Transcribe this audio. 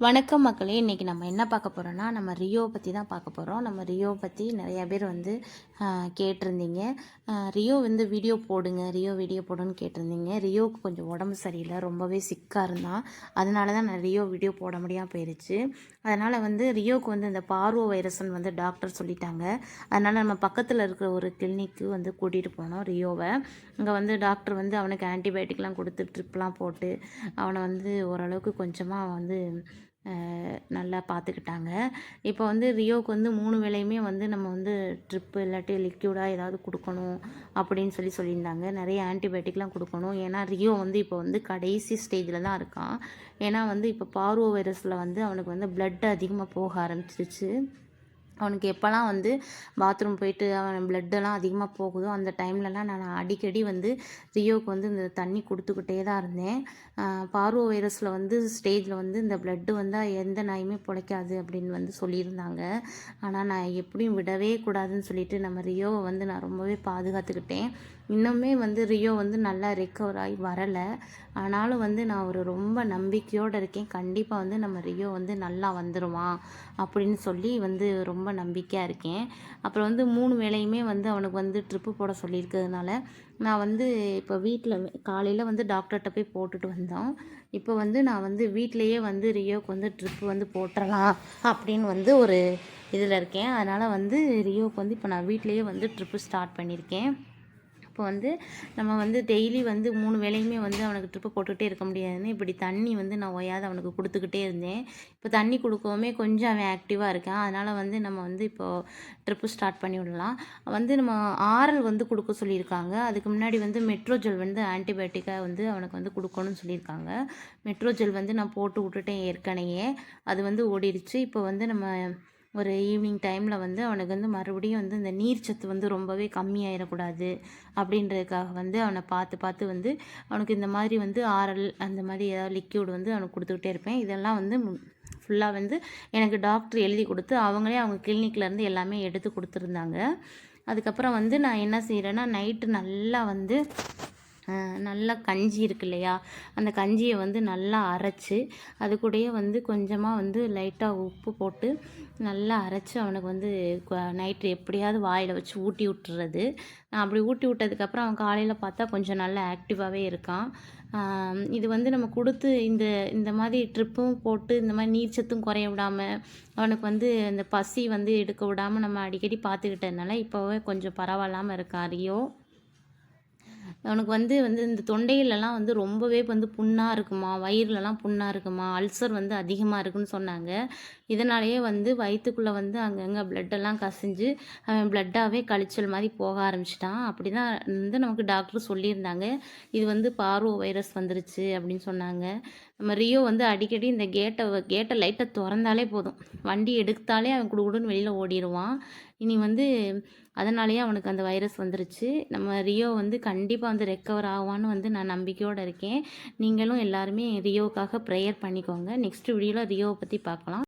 வணக்கம் மக்களே இன்றைக்கி நம்ம என்ன பார்க்க போகிறோன்னா நம்ம ரியோ பற்றி தான் பார்க்க போகிறோம் நம்ம ரியோ பற்றி நிறையா பேர் வந்து கேட்டிருந்தீங்க. ரியோ வந்து வீடியோ போடுங்க ரியோ வீடியோ போடுன்னு கேட்டிருந்தீங்க. ரியோவுக்கு கொஞ்சம் உடம்பு சரியில்லை ரொம்பவே சிக்காக இருந்தான். அதனால தான் நான் ரியோ வீடியோ போட முடியாமல் போயிடுச்சு அதனால் வந்து ரியோவுக்கு வந்து இந்த பார்வோ வைரஸ்ன்னு வந்து டாக்டர் சொல்லிட்டாங்க. அதனால் நம்ம பக்கத்தில் இருக்கிற ஒரு கிளினிக்கு வந்து கூட்டிகிட்டு போனோம் ரியோவை. அங்கே வந்து டாக்டர் வந்து அவனுக்கு ஆன்டிபயோட்டிக்லாம் கொடுத்து ட்ரிப்லாம் போட்டு அவனை வந்து ஓரளவுக்கு கொஞ்சமாக வந்து நல்லா பார்த்துக்கிட்டாங்க. இப்போ வந்து ரியோவுக்கு வந்து மூணு வேலையுமே வந்து நம்ம வந்து ட்ரிப்பு இல்லாட்டி லிக்யூடாக ஏதாவது கொடுக்கணும் அப்படின்னு சொல்லி சொல்லியிருந்தாங்க. நிறைய ஆன்டிபயோட்டிக்லாம் கொடுக்கணும். ஏன்னா ரியோ வந்து இப்போ வந்து கடைசி ஸ்டேஜில் தான் இருக்கான். ஏன்னா வந்து இப்போ பார்வோ வைரஸில் வந்து அவனுக்கு வந்து ப்ளட் அதிகமாக போக ஆரம்பிச்சிருச்சு. அவனுக்கு எப்போல்லாம் வந்து பாத்ரூம் போயிட்டு அவன் பிளட்டெல்லாம் அதிகமாக போகுதோ அந்த டைம்லலாம் நான் அடிக்கடி வந்து ரியோவுக்கு வந்து இந்த தண்ணி கொடுத்துக்கிட்டே தான் இருந்தேன். பார்வோ வைரஸில் வந்து ஸ்டேஜில் வந்து இந்த பிளட்டு வந்து எந்த நாயுமே பிழைக்காது அப்படின்னு வந்து சொல்லியிருந்தாங்க. ஆனால் நான் எப்படியும் விடவே கூடாதுன்னு சொல்லிட்டு நம்ம ரியோவை வந்து நான் ரொம்பவே பாதுகாத்துக்கிட்டேன். இன்னுமே வந்து ரியோ வந்து நல்லா ரெக்கவர் ஆகி வரலை. ஆனாலும் வந்து நான் ஒரு ரொம்ப நம்பிக்கையோடு இருக்கேன். கண்டிப்பாக வந்து நம்ம ரியோ வந்து நல்லா வந்துடுவான் அப்படின்னு சொல்லி வந்து ரொம்ப ரொம்ப நம்பிக்கையாக இருக்கேன். அப்புறம் வந்து மூணு வேளையுமே வந்து அவனுக்கு வந்து ட்ரிப்பு போட சொல்லியிருக்கிறதுனால நான் வந்து இப்போ வீட்டில் காலையில் வந்து டாக்டர்கிட்ட போய் போட்டுட்டு வந்தோம். இப்போ வந்து நான் வந்து வீட்டிலையே வந்து ரியோவுக்கு வந்து ட்ரிப்பு வந்து போட்டுடலாம் அப்படின்னு வந்து ஒரு இதில் இருக்கேன். அதனால் வந்து ரியோவுக்கு வந்து இப்போ நான் வீட்டிலையே வந்து ட்ரிப்பு ஸ்டார்ட் பண்ணியிருக்கேன். இப்போ வந்து நம்ம வந்து டெய்லி வந்து மூணு வேலையுமே வந்து அவனுக்கு ட்ரிப்பு போட்டுகிட்டே இருக்க முடியாதுன்னு இப்படி தண்ணி வந்து நான் ஓயாது அவனுக்கு கொடுத்துக்கிட்டே இருந்தேன். இப்போ தண்ணி கொடுக்கவுமே கொஞ்சம் அவன் ஆக்டிவாக இருக்கான். அதனால் வந்து நம்ம வந்து இப்போது ட்ரிப்பு ஸ்டார்ட் பண்ணி விடலாம். வந்து நம்ம ஆரல் வந்து கொடுக்க சொல்லியிருக்காங்க. அதுக்கு முன்னாடி வந்து மெட்ரோஜெல் வந்து ஆன்டிபயோட்டிக்காக வந்து அவனுக்கு வந்து கொடுக்கணும்னு சொல்லியிருக்காங்க. மெட்ரோஜெல் வந்து நான் போட்டு விட்டுட்டேன் ஏற்கனவே. அது வந்து ஓடிடுச்சு இப்போ வந்து நம்ம ஒரு ஈவினிங் டைமில் வந்து அவனுக்கு வந்து மறுபடியும் வந்து இந்த நீர்ச்சத்து வந்து ரொம்பவே கம்மியாயிடக்கூடாது அப்படின்றதுக்காக வந்து அவனை பார்த்து பார்த்து வந்து அவனுக்கு இந்த மாதிரி வந்து ஆரல் அந்த மாதிரி ஏதாவது லிக்யூட் வந்து அவனுக்கு கொடுத்துக்கிட்டே இருப்பேன். இதெல்லாம் வந்து ஃபுல்லாக வந்து எனக்கு டாக்டர் எழுதி கொடுத்து அவங்களே அவங்க கிளினிக்லேருந்து எல்லாமே எடுத்து கொடுத்துருந்தாங்க. அதுக்கப்புறம் வந்து நான் என்ன செய்கிறேன்னா நைட்டு நல்லா வந்து நல்லா கஞ்சி இருக்கு இல்லையா? அந்த கஞ்சியை வந்து நல்லா அரைச்சி அது கூடயே வந்து கொஞ்சமாக வந்து லைட்டாக உப்பு போட்டு நல்லா அரைச்சி அவனுக்கு வந்து நைட்டு எப்படியாவது வாயில் வச்சு ஊட்டி விட்டுறது. அப்படி ஊட்டி விட்டதுக்கப்புறம் அவன் காலையில் பார்த்தா கொஞ்சம் நல்லா ஆக்டிவாகவே இருக்கான். இது வந்து நம்ம கொடுத்து இந்த இந்த மாதிரி ட்ரிப்பும் போட்டு இந்த மாதிரி நீர்ச்சத்தும் குறைய விடாமல் அவனுக்கு வந்து இந்த பசி வந்து எடுக்க விடாமல் நம்ம அடிக்கடி பார்த்துக்கிட்டதுனால இப்போவே கொஞ்சம் பரவாயில்லாமல் இருக்கான் ரியோ அவனுக்கு வந்து வந்து இந்த தொண்டையிலலாம் வந்து ரொம்பவே வந்து புண்ணாக இருக்குமா? வயிறுலலாம் புண்ணாக இருக்குமா? அல்சர் வந்து அதிகமாக இருக்குன்னு சொன்னாங்க. இதனாலேயே வந்து வயிற்றுக்குள்ளே வந்து அங்கங்கே பிளட்டெல்லாம் கசிஞ்சு அவன் பிளட்டாகவே கழிச்சல் மாதிரி போக ஆரம்பிச்சிட்டான். அப்படி தான் வந்து நமக்கு டாக்டர் சொல்லியிருந்தாங்க. இது வந்து பார்வோ வைரஸ் வந்துருச்சு அப்படின்னு சொன்னாங்க. நம்ம ரியோ வந்து அடிக்கடி இந்த கேட்டை கேட்டை லைட்டை திறந்தாலே போதும். வண்டி எடுத்தாலே அவன் குடுகுடுன்னு வெளியில் ஓடிடுவான் இனி வந்து அதனாலேயே அவனுக்கு அந்த வைரஸ் வந்துருச்சு. நம்ம ரியோ வந்து கண்டிப்பாக வந்து ரெக்கவர் ஆவான்னு வந்து நான் நம்பிக்கையோடு இருக்கேன். நீங்களும் எல்லாருமே ரியோவுக்காக ப்ரேயர் பண்ணிக்கோங்க. நெக்ஸ்ட் வீடியோவில் ரியோவை பற்றி பார்க்கலாம்.